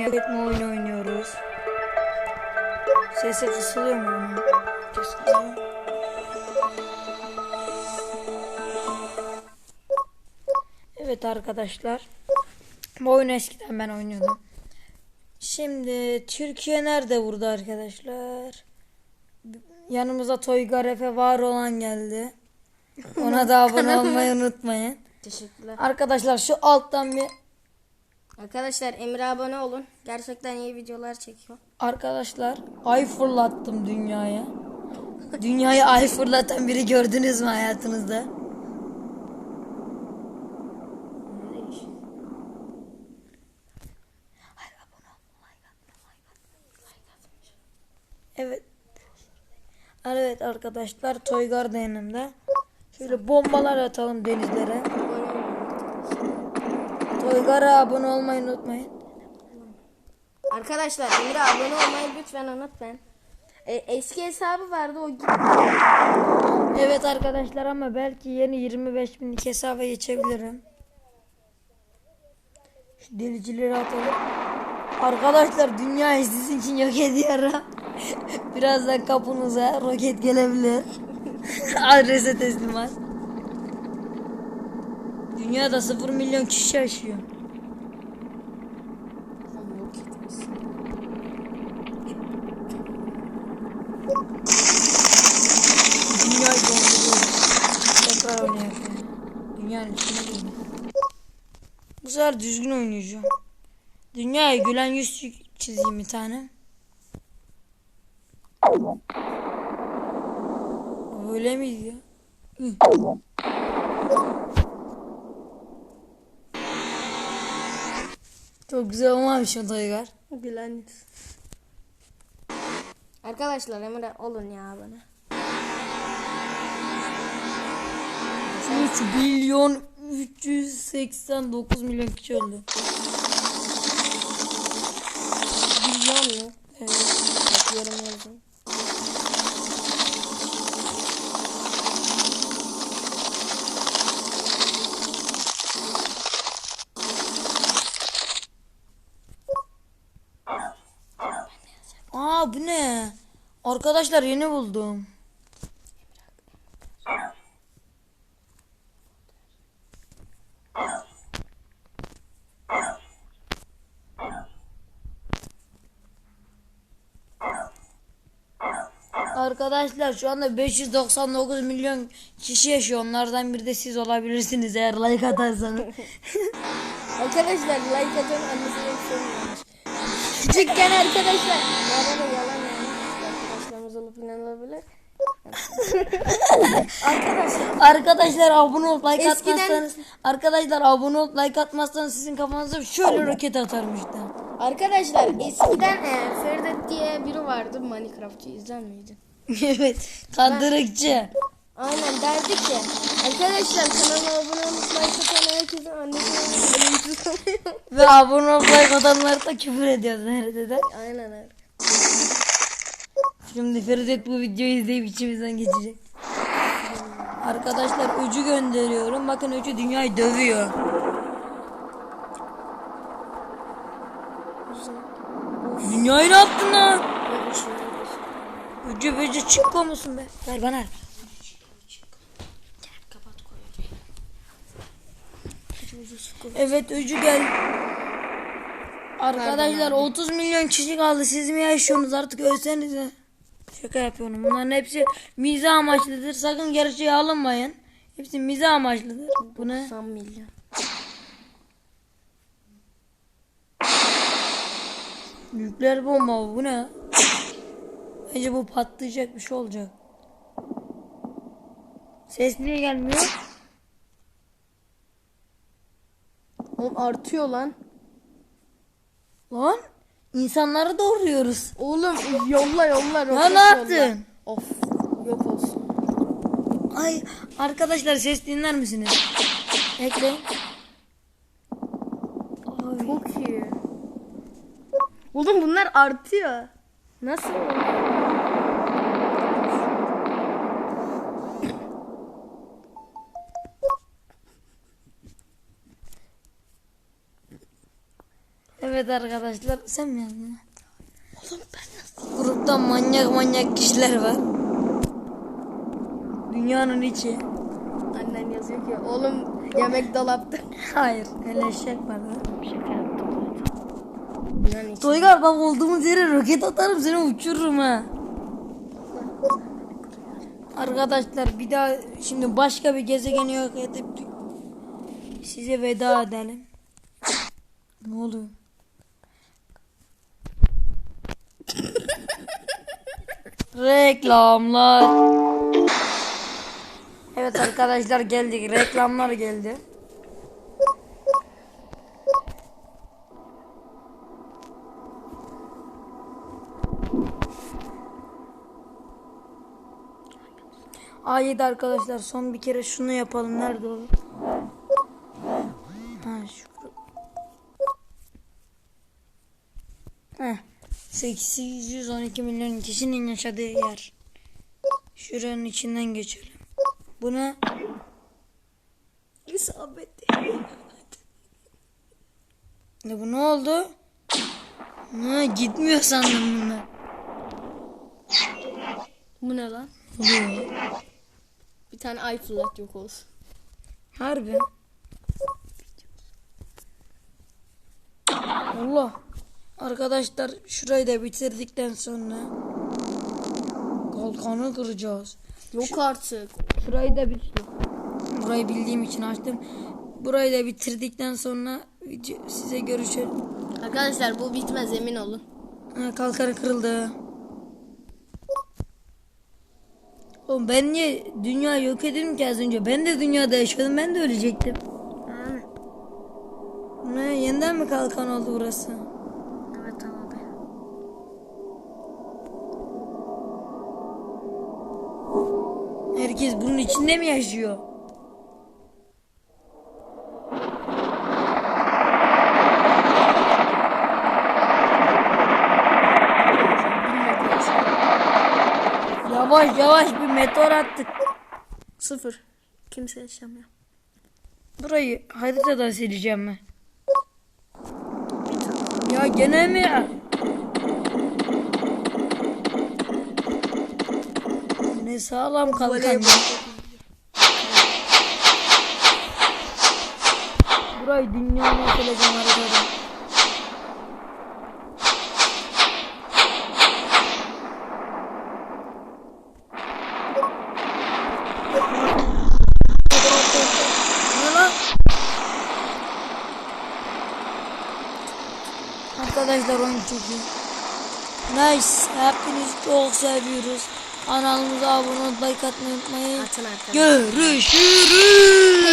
etme oyunu oynuyoruz. Sesi kısılıyor mu bunun? Kısılıyor. Evet arkadaşlar. Bu oyunu eskiden ben oynuyordum. Şimdi Türkiye nerede burada arkadaşlar? Yanımıza Toygar Efe var olan geldi. Ona da abone olmayı unutmayın. Teşekkürler. Arkadaşlar şu alttan bir Arkadaşlar Emre abone olun. Gerçekten iyi videolar çekiyor. Arkadaşlar ay fırlattım dünyaya. Dünyayı ay fırlatan biri gördünüz mü hayatınızda? Evet. Evet arkadaşlar Toygar da yanımda. Şöyle bombalar atalım denizlere. Toygar'a abone olmayı unutmayın. Arkadaşlar Emre abone olmayı lütfen unutmayın. E, eski hesabı vardı o gitti. Evet arkadaşlar ama belki yeni 25 binlik hesaba geçebilirim. Şu delicileri atalım. Arkadaşlar dünyayı sizin için yok ediyorum. Birazdan kapınıza roket gelebilir. Adrese teslimat. Dünyada 0 milyon kişi yaşıyor. Dünyayı donduruyoruz. Tekrar oynayalım. Dünyanın içine girdi. Bu sefer düzgün oynayacağım. Dünyaya gülen yüz çi- çizeyim bir tane. Öyle miydi ya? Hı. Çok güzel olmamış o Toygar. Gülen Arkadaşlar Emre olun ya abone. 3 milyon 389 milyon kişi öldü. Milyon mu? Evet. Bak yorum yazın. Aa bu Arkadaşlar yeni buldum. Arkadaşlar şu anda 599 milyon kişi yaşıyor. Onlardan biri de siz olabilirsiniz eğer like atarsanız. Arkadaşlar like atın annesine bir şey. Küçükken arkadaşlar. Olup inanılabilir. arkadaşlar. Arkadaşlar abone olup like Eskiden- atmazsanız arkadaşlar abone olup like atmazsanız sizin kafanıza şöyle roket atarım işte. Arkadaşlar eskiden e, Ferdet diye biri vardı Minecraftçı izler miydin? evet. Kandırıkçı. Aynen derdi ki arkadaşlar kanala abone olup like atan herkese annesine. Ve abone olup like atanlar da küfür ediyoruz nerede de. Aynen öyle. Şimdi Feridet bu videoyu izleyip içimizden geçecek. Arkadaşlar öcü gönderiyorum. Bakın öcü dünyayı dövüyor. Dünyayı ne yaptın lan? Öcü böcü çıkko musun be? Ver bana. Evet öcü gel. Arkadaşlar 30 milyon kişi kaldı. Siz mi yaşıyorsunuz artık ölsenize. Şaka yapıyorum. Bunların hepsi mizah amaçlıdır. Sakın gerçeğe alınmayın. Hepsi mizah amaçlıdır. Bu ne? 90 milyon. Nükleer bomba bu ne? Bence bu patlayacak bir şey olacak. Ses niye gelmiyor? Oğlum artıyor lan. Lan insanları doğuruyoruz. Oğlum yolla yolla. Roket ne yolla. yaptın? Of yok olsun. Ay arkadaşlar ses dinler misiniz? Ay. Çok iyi. Oğlum bunlar artıyor. Nasıl? Evet Evet arkadaşlar sen mi yazdın? Oğlum ben Grupta manyak manyak kişiler var. Dünyanın içi. Annen yazıyor ki oğlum yemek dolapta. Hayır öyle eşek var da. Şaka yaptım zaten. Dünyanın içi. Toygar bak olduğumuz yere roket atarım seni uçururum ha. Arkadaşlar bir daha şimdi başka bir gezegeni yok edip size veda edelim. Ne oluyor? Reklamlar. Evet arkadaşlar geldik. Reklamlar geldi. Ayet arkadaşlar son bir kere şunu yapalım. Nerede o? 812 milyon kişinin yaşadığı yer. Şuranın içinden geçelim. Buna isabet. Ne bu ne oldu? Ha, gitmiyor sandım bunlar. Bu ne lan? Bir tane ay fırlat yok olsun. Harbi. Allah. Arkadaşlar şurayı da bitirdikten sonra kalkanı kıracağız. Yok artık. Şurayı da bitir. Burayı bildiğim için açtım. Burayı da bitirdikten sonra size görüşelim. Arkadaşlar bu bitmez emin olun. Ha, kalkanı kırıldı. Oğlum ben niye dünya yok edelim ki az önce? Ben de dünyada yaşıyordum. Ben de ölecektim. Ne yeniden mi kalkan oldu burası? Herkes bunun içinde mi yaşıyor? Yavaş yavaş bir meteor attık. Sıfır. Kimse yaşamıyor. Burayı haritadan sileceğim ben. Ya gene mi Ne sağlam kalkan. Burayı haritadan. Ne lan? Arkadaşlar oyun çok iyi. Nice. Hepiniz çok seviyoruz. Kanalımıza abone olup like atmayı unutmayın. Görüşürüz.